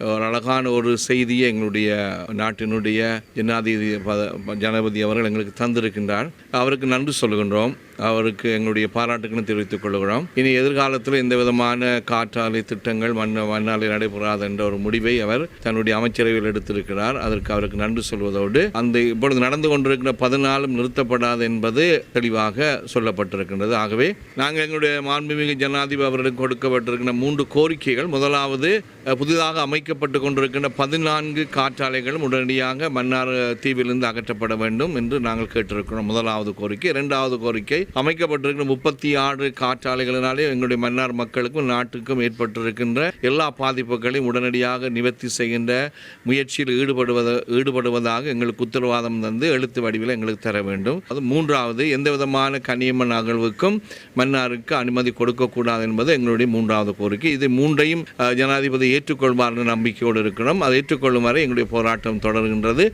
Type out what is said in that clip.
ஒரு அழகான ஒரு செய்தியை எங்களுடைய நாட்டினுடைய ஜனாதிபதி பத- ஜனாதிபதி அவர்கள் எங்களுக்கு தந்திருக்கின்றார். அவருக்கு நன்றி சொல்லுகின்றோம். அவருக்கு எங்களுடைய பாராட்டுகளும் தெரிவித்துக் கொள்கிறோம். இனி எதிர்காலத்தில் எந்த விதமான காற்றாலை திட்டங்கள் மண் மண்ணாலை நடைபெறாது என்ற ஒரு முடிவை அவர் தன்னுடைய அமைச்சரவையில் எடுத்திருக்கிறார். அதற்கு அவருக்கு நன்றி சொல்வதோடு அந்த இப்பொழுது நடந்து கொண்டிருக்கிற பதினாலும் நிறுத்தப்படாது என்பது தெளிவாக சொல்லப்பட்டிருக்கின்றது. ஆகவே நாங்கள் எங்களுடைய மாண்புமிகு ஜனாதிபதி அவர்களுக்கு கொடுக்கப்பட்டிருக்கின்ற மூன்று கோரிக்கைகள் முதலாவது புதிதாக அமைக்கப்பட்டு கொண்டிருக்கின்ற பதினான்கு காற்றாலைகளும் உடனடியாக மன்னார் தீவிலிருந்து அகற்றப்பட வேண்டும் என்று நாங்கள் கேட்டிருக்கிறோம். முதலாவது கோரிக்கை. இரண்டாவது கோரிக்கை அமைக்கப்பட்டிருக்கிற முப்பத்தி ஆறு காற்றாலைகளினாலே எங்களுடைய மன்னார் மக்களுக்கும் நாட்டுக்கும் ஏற்பட்டிருக்கின்ற எல்லா பாதிப்புகளையும் உடனடியாக நிவர்த்தி செய்கின்ற முயற்சியில் ஈடுபடுவத ஈடுபடுவதாக எங்களுக்கு உத்தரவாதம் தந்து எழுத்து வடிவில் எங்களுக்கு தர வேண்டும். அது மூன்றாவது எந்த விதமான கனியம்மன் அகழ்வுக்கும் மன்னாருக்கு அனுமதி கொடுக்கக்கூடாது என்பது எங்களுடைய மூன்றாவது கோரிக்கை. இது மூன்றையும் ஜனாதிபதி ஏற்றுக்கொள்வார் நம்பிக்கையோடு இருக்கிறோம். அதை ஏற்றுக்கொள்ளும் வரை எங்களுடைய போராட்டம் தொடர்கின்றது.